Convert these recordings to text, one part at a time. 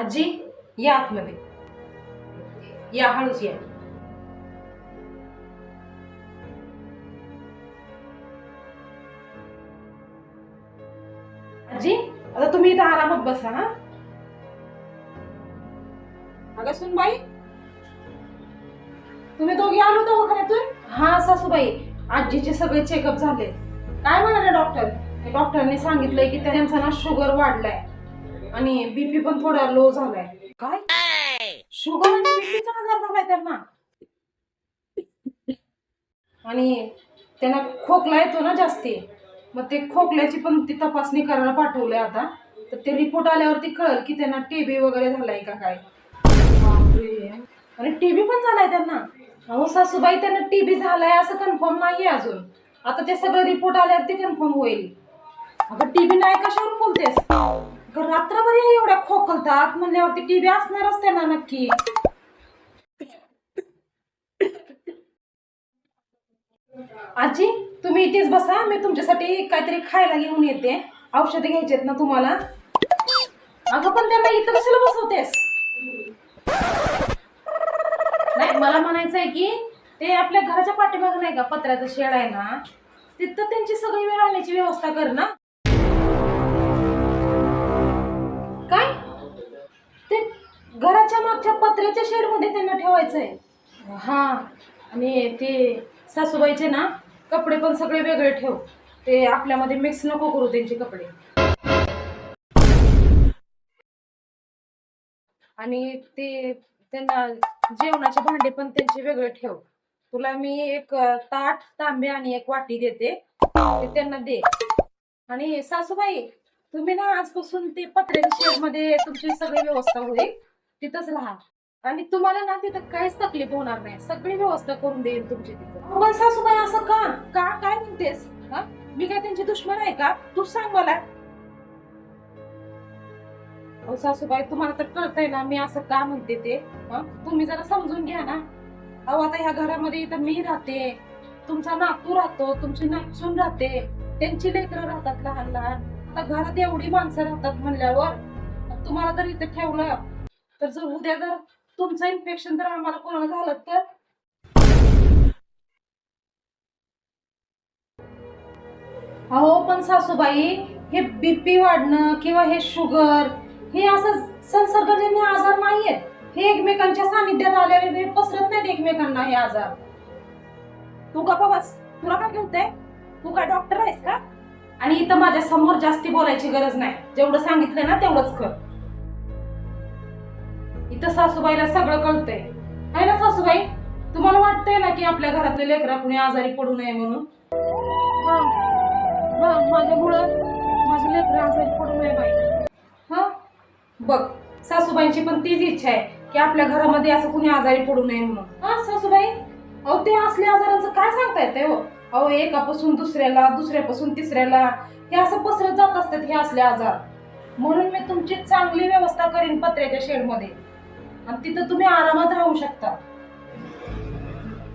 आजी या आतमध्ये. या हळूच या. आजी आता तुम्ही इथं आरामात बसा हा. अगं सुनबाई तुम्ही दोघी आलो दवाखान्यातून हा सासूबाई आजीचे सगळे चेकअप झाले. काय म्हणाले डॉक्टर? डॉक्टरने सांगितलंय की त्यांचा ना शुगर वाढलाय. आणि बीपी पण थोडा लो झालाय. काय? शुगर आणि बीपीचा आजार झालाय त्यांना. आणि त्यांना खोकला येतो ना जास्ती. मग ते खोकल्याची पण ती तपासणी करायला पाठवलंय आता. तर ते रिपोर्ट आल्यावरती कळल की त्यांना टीबी वगैरे झालाय का काय. बापरे. आणि टीबी पण झालाय त्यांना. अहो सासूबाई त्यांना टीबी झालाय असं कन्फर्म नाहीये अजून. आता ते सगळं रिपोर्ट आल्यावरती कन्फर्म होईल. अगं टीबी नाही कशावर बोलतेस? रात्रभर या एवढ्या खोकलतात. म्हणल्यावरती टीबी असणारच त्यांना नक्की. आजी तुम्ही इथेच बसा. मी तुमच्यासाठी काहीतरी खायला घेऊन येते. औषधे घ्यायचे आहेत ना तुम्हाला? अगं पण त्यांना इथं कशाला बसवतेस? नाही मला म्हणायचं आहे की ते आपल्या घराच्या पाठीमाग नाही का पत्र्याचं शेड आहे ना तिथं त्यांची सगळी वेळ राहण्याची व्यवस्था कर ना. काय? ते घराच्या मागच्या पत्र्याच्या शेडमध्ये त्यांना ठेवायचंय. हा आणि ते सासूबाईचे ना कपडे पण सगळे वेगळे ठेव. ते आपल्यामध्ये मिक्स नको करू त्यांचे कपडे. आणि ते त्यांना जेवणाचे भांडे पण त्यांचे वेगळे ठेव. तुला मी एक ताट तांबे आणि एक वाटी देते. ते त्यांना दे. आणि सासूबाई तुम्ही ना आजपासून ते पत्र्याच्या शेडमध्ये तुमची सगळी व्यवस्था होईल. तिथंच राहा. आणि तुम्हाला ना तिथं काहीच तकलीफ होणार नाही. सगळी व्यवस्था करून देईल तुमची तिथं. पण सासूबाई असं का? का? काय म्हणतेस? हा? मी काय त्यांची दुश्मन आहे का? तू सांग मला. अहो सासूबाई तुम्हाला तर कळतंय ना मी असं का म्हणते ते? हा? तुम्ही जरा समजून घ्या ना. अहो आता ह्या घरामध्ये इथं मी राहते. तुमचा नातू राहतो तुमची नाचून राहते. त्यांची लेकरं राहतात लहान लहान आता घरात एवढी माणसं राहतात म्हणल्यावर तुम्हाला जर इथं ठेवलं तर जर उद्या जर तुमचं इन्फेक्शन जर आम्हाला कोणाला झालं तर? अहो पण सासूबाई हे बीपी वाढणं किंवा हे शुगर हे असं संसर्गजन्य आजार नाहीयेत. हे एकमेकांच्या सानिध्यात आलेले हे पसरत नाहीत एकमेकांना हे आजार. तू का बस. तुला काय घेऊते तू? काय डॉक्टर आहेस का? आणि इथं माझ्यासमोर जास्ती बोलायची गरज नाही. जेवढं सांगितलंय ना तेवढंच कर. इथं सासूबाईला सगळं कळतंय. आहे ना सासूबाई? तुम्हाला वाटतंय ना की आपल्या घरातले लेकरा कुणी आजारी पडू नये म्हणून? हा. हा माझ्यामुळं माझे लेकरं आजारी पडू नये बाई. हा? बघ सासूबाईंची पण तीच इच्छा आहे की आपल्या घरामध्ये असं कुणी आजारी पडू नये म्हणून. हा सासूबाई? अहो ते असल्या आजारांचं काय सांगता येते हो? अहो एकापासून दुसऱ्याला दुसऱ्यापासून तिसऱ्याला हे असं पसरत जात असतात हे असले आजार. म्हणून मी तुमची चांगली व्यवस्था करीन पत्र्याच्या शेडमध्ये. आणि तिथं तुम्ही आरामात राहू शकता.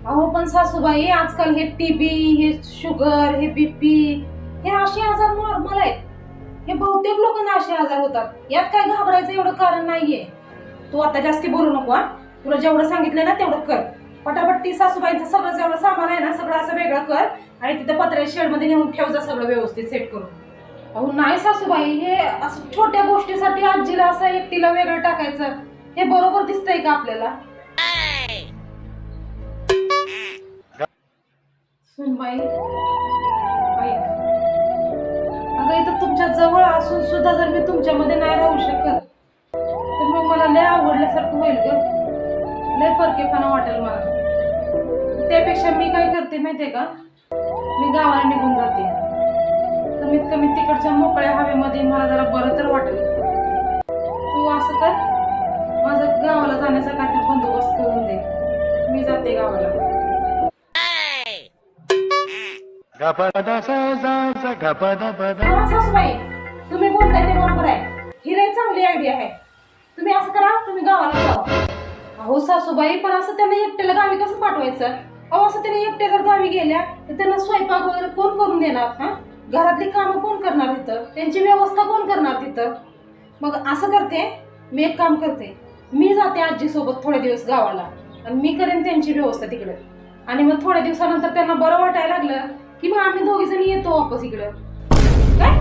अहो पण सासूबाई आजकाल हे टीबी हे शुगर हे बीपी हे असे आजार नॉर्मल आहेत. हे बहुतेक लोकांना असे आजार होतात. यात काय घाबरायचं एवढं कारण नाहीये. तू आता जास्ती बोलू नको हा. तुला जेवढं सांगितलं ना तेवढं कर. पटापट ती सासूबाईंचं सगळं जेवढं सामान आहे ना सगळं असं वेगळं कर आणि तिथं पत्र्याच्या शेडमध्ये नेऊन ठेव जा सगळं व्यवस्थित सेट करून. अहो नाही सासूबाई हे असं छोट्या गोष्टीसाठी आजीला असं एकटीला वेगळं टाकायचं हे बरोबर दिसतंय का आपल्याला? सुनबाई अगं इथं तुमच्या जवळ असून सुद्धा जर मी तुमच्यामध्ये नाही राहू शकत तर मग मला लय आवडल्यासारखं होईल ग. लय फरकेपणा वाटेल मला. त्यापेक्षा मी काय करते माहितीये का? मी गावाला निघून जाते. कमीत कमी तिकडच्या मोकळ्या हवेमध्ये मला जरा बरं तर वाटेल. तू असं कर माझं गावाला जाण्याचा काहीतरी बंदोबस्त करून दे. मी जाते गावाला. सासूबाई तुम्ही बोलताय ते बरोबर आहे. ही लय चांगली आयडिया आहे. तुम्ही असं करा तुम्ही गावाला जावा. अहो सासूबाई पण असं त्यांना एकट्याला गावी कसं पाठवायचं? अहो असं त्यांनी एकट्या जर गावी गेल्या तर त्यांना स्वयंपाक वगैरे कोण करून देणार? हा? घरातली कामं कोण करणार तिथं? त्यांची व्यवस्था कोण करणार तिथं? मग असं करते मी एक काम करते. मी जाते आजीसोबत थोडे दिवस गावाला आणि मी करेन त्यांची व्यवस्था तिकडं. आणि मग थोड्या दिवसानंतर त्यांना बरं वाटायला लागलं की मग आम्ही दोघी जणी येतो वापस इकडं. काय?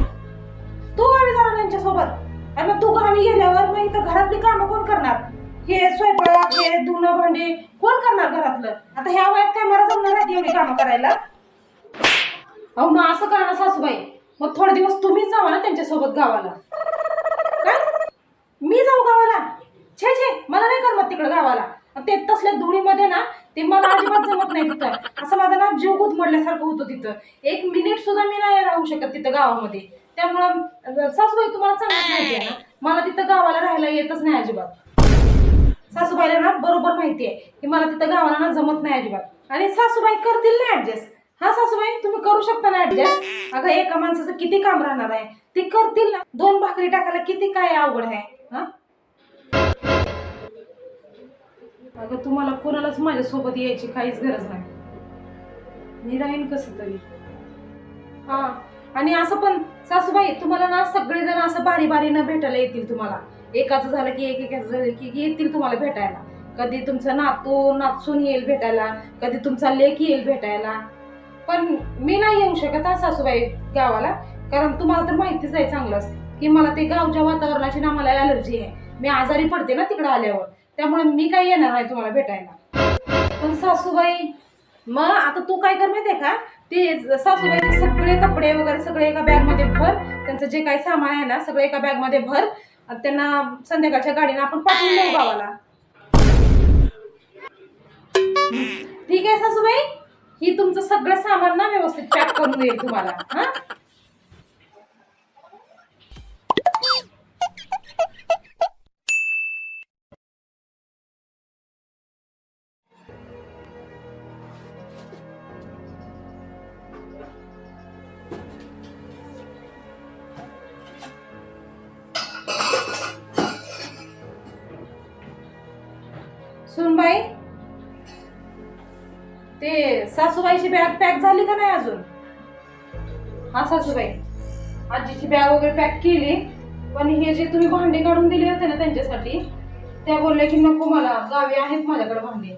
तू गावी जाणार त्यांच्यासोबत? आणि मग तू गावी गेल्यावर मग इथं घरातली कामं कोण करणार? हे स्वयंपाक हे धुणं भांडे कोण करणार घरातलं? आता ह्या वयात काय मला जमणार आहे एवढी कामं करायला? अहो मग असं करा ना सासूबाई. मग थोडे दिवस तुम्हीच जावा ना त्यांच्यासोबत गावाला. काय? मी जाऊ गावाला? छे छे मला नाही करमत तिकडं गावाला. ते तसल्या धुळीमध्ये ना ते मला अजिबात जमत नाही तिथं. असं माझा ना जीव गुदमडल्यासारखं होतं तिथं. एक मिनिट सुद्धा मी नाही राहू शकत तिथं गावामध्ये. त्यामुळं सासूबाई तुम्हाला चांगलंच माहिती आहे ना? मला तिथं गावाला राहायला येतच नाही अजिबात. सासूबाईला ना बरोबर माहिती आहे की मला तिथं गावाला ना जमत नाही अजिबात. आणि सासूबाई करतील ना ऍडजस्ट हा सासूबाई तुम्ही करू शकता ना ऍडजस्ट अगं एका माणसाचं किती काम राहणार आहे? ते करतील ना. दोन भाकरी टाकायला किती काय अवघड आहे हा? अगं तुम्हाला कोणालाच माझ्यासोबत यायची काहीच गरज नाही. मी राहीन कसं तरी? हा. आणि असं पण सासूबाई तुम्हाला ना सगळेजण असं बारी बारीनं भेटायला येतील तुम्हाला. एकाचं झालं की एक एकाचं झालं की येतील तुम्हाला भेटायला. कधी तुमचा नातू नातसून येईल भेटायला कधी तुमचा लेक येईल भेटायला. पण मी नाही येऊ शकत हा सासूबाई गावाला कारण तुम्हाला तर माहितीच आहे चांगलंच की मला ते गावच्या वातावरणाची ना मला अलर्जी आहे. मी आजारी पडते ना तिकडे आल्यावर त्यामुळे मी काही येणार नाही तुम्हाला भेटायला. पण सासूबाई मग आता तू काय कर माहिती आहे का? ते सासूबाईचे सगळे कपडे वगैरे सगळे एका बॅगमध्ये भर त्यांचं जे काही सामान आहे ना सगळं एका बॅगमध्ये भर त्यांना संध्याकाळच्या गाडीने आपण पाठवून देऊ गावाला ठीक आहे सासूबाई? ही तुमचं सगळं सामान ना व्यवस्थित पॅक करून देईल तुम्हाला. हा? ते सासूबाईची बॅग पॅक झाली का नाही अजून? हा सासूबाई. आजीची बॅग वगैरे पॅक केली पण हे जे तुम्ही भांडे काढून दिले होते ना त्यांच्यासाठी त्या बोलल्या की नको मला गावी आहेत माझ्याकडे भांडे.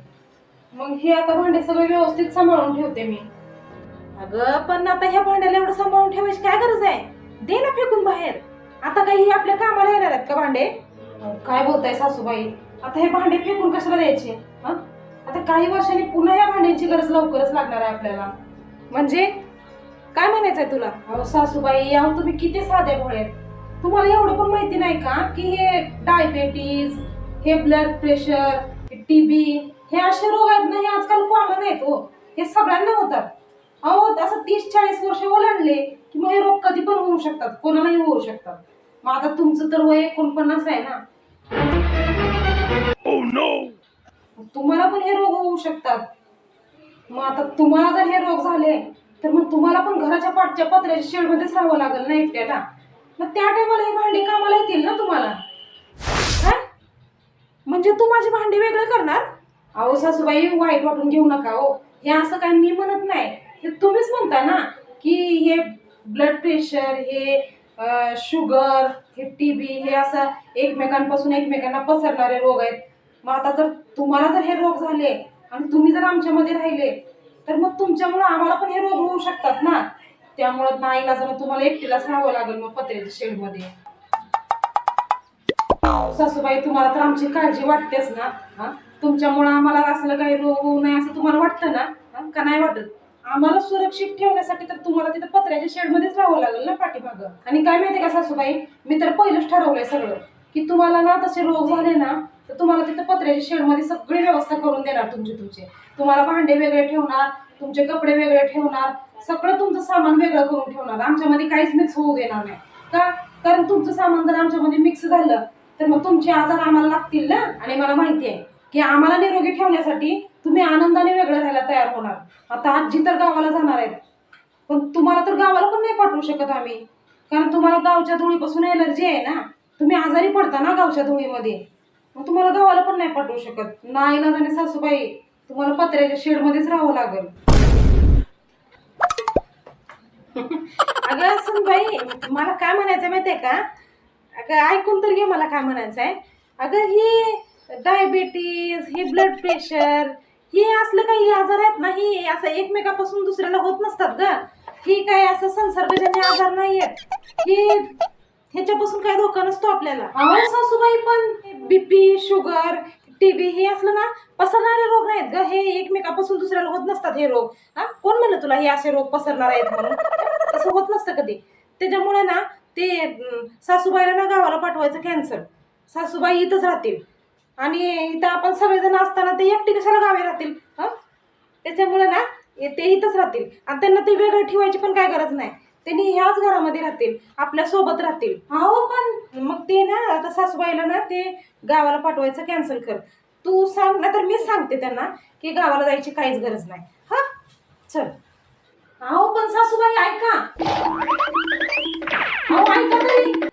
मग हे आता भांडे सगळे व्यवस्थित सांभाळून ठेवते मी. अगं पण आता ह्या भांड्याला एवढं सांभाळून ठेवायची काय गरज आहे? दे ना फेकून बाहेर. आता काही आपल्या कामाला येणार आहेत का भांडे? काय बोलताय सासूबाई? आता हे भांडे फेकून कशाला द्यायचे? हं? आता काही वर्षांनी पुन्हा या भांड्यांची गरज लवकरच लागणार आहे आपल्याला. म्हणजे? काय म्हणायचं आहे तुला? अहो सासूबाई अहो तुम्ही किती साधे भोळे आहेत. तुम्हाला एवढं पण माहिती नाही का की हे डायबेटीज हे ब्लड प्रेशर टीबी हे असे रोग आहेत ना हे आजकाल कॉमन आहेत हो. हे सगळ्यांना होतात. अहो असं तीस चाळीस वर्ष ओलांडले की मग हे रोग कधी पण होऊ शकतात कोणालाही होऊ शकतात. मग आता तुमचं तर वय एकोणपन्नास आहे ना. Oh no! तुम्हाला पण हे रोग होऊ शकतात. मग आता तुम्हाला जर हे रोग झाले तर मग तुम्हाला पण घराच्या पाठच्या पत्र्याच्या शेडमध्येच राहावं लागेल ना एकट्याला मग त्या टायमाला हे भांडी कामाला येतील ना तुम्हाला? काय म्हणजे तू माझी भांडी वेगळं करणार? अहो सासूबाई वाईट वाटून घेऊ नका हो. हे असं काय मी म्हणत नाही. हे तुम्हीच म्हणता ना की हे ब्लड प्रेशर हे शुगर हे टी बी हे असं एकमेकांपासून एकमेकांना पसरणारे रोग आहेत. मग आता जर तुम्हाला जर हे रोग झाले आणि तुम्ही जर आमच्यामध्ये राहिले तर मग तुमच्यामुळं आम्हाला पण हे रोग होऊ शकतात ना? त्यामुळं नाही जर तुम्हाला एकटीलाच राहावं लागेल मग पत्र्याच्या शेडमध्ये. सासूबाई तुम्हाला तर आमची काळजी वाटतेच ना? हा? तुमच्यामुळं आम्हाला असलं काही रोग होऊ नये असं तुम्हाला वाटतं ना? का नाही वाटत? आम्हाला सुरक्षित ठेवण्यासाठी तर तुम्हाला तिथं पत्र्याच्या शेडमध्येच राहावं लागेल ना पाठीमागं. आणि काय माहिती का सासूबाई? मी तर पहिलंच ठरवलंय सगळं. की तुम्हाला ना तसे रोग झाले ना तर तुम्हाला तिथं पत्र्याच्या शेडमध्ये सगळी व्यवस्था करून देणार तुमचे तुमचे. तुम्हाला भांडे वेगळे ठेवणार तुमचे कपडे वेगळे ठेवणार सगळं तुमचं सामान वेगळं करून ठेवणार. आमच्यामध्ये काहीच मिक्स होऊ देणार नाही. का? कारण तुमचं सामान जर आमच्यामध्ये मिक्स झालं तर मग तुमचे आजार आम्हाला लागतील ना? आणि मला माहिती आहे की आम्हाला निरोगी ठेवण्यासाठी तुम्ही आनंदाने वेगळं राहायला तयार होणार. आता आजी तर गावाला जाणार आहेत. पण तुम्हाला तर गावाला पण नाही पाठवू शकत आम्ही. कारण तुम्हाला गावच्या धुळीपासून एलर्जी आहे ना? तुम्ही आजारी पडता ना गावच्या धुळीमध्ये. मग तुम्हाला गावाला पण नाही पाठवू शकत. नाही ना आणि सासूबाई तुम्हाला पत्र्याच्या शेडमध्येच राहावं लागेल. अगं सुनबाई मला काय म्हणायचं माहितीये का? अगं ऐकून तर घे मला काय म्हणायचं आहे अगं हे डायबिटीज हे ब्लड प्रेशर हे असलं काही आजार आहेत ना हे असं एकमेकापासून दुसऱ्याला होत नसतात ग. हे काय असं संसर्गजन्य आजार नाही आहेत हे ह्याच्यापासून काय धोका नसतो आपल्याला. अहो सासूबाई पण बीपी शुगर टीबी हे असलं ना पसरणारे रोग नाहीत ग. हे एकमेकापासून दुसऱ्याला होत नसतात हे रोग. हा? कोण म्हणलं तुला हे असे रोग पसरणार आहेत म्हणून? तसं होत नसतं कधी. त्याच्यामुळे ना ते सासूबाईला ना गावाला पाठवायचं कॅन्सर सासूबाई इथंच राहतील. आणि इथं आपण सगळेजण असताना ते एकटी कशाला गावी राहतील? हा? त्याच्यामुळे ना ते इथंच राहतील. आणि त्यांना ते वेगळं ठेवायची पण काय गरज नाही. त्यांनी ह्याच घरामध्ये राहतील आपल्यासोबत राहतील. हो पण मग ते ना आता सासूबाईला ना ते गावाला पाठवायचं कॅन्सल कर. तू सांग ना तर मीच सांगते त्यांना की गावाला जायची काहीच गरज नाही. हा? चल. अहो पण सासूबाई ऐका. अहो ऐका तरी.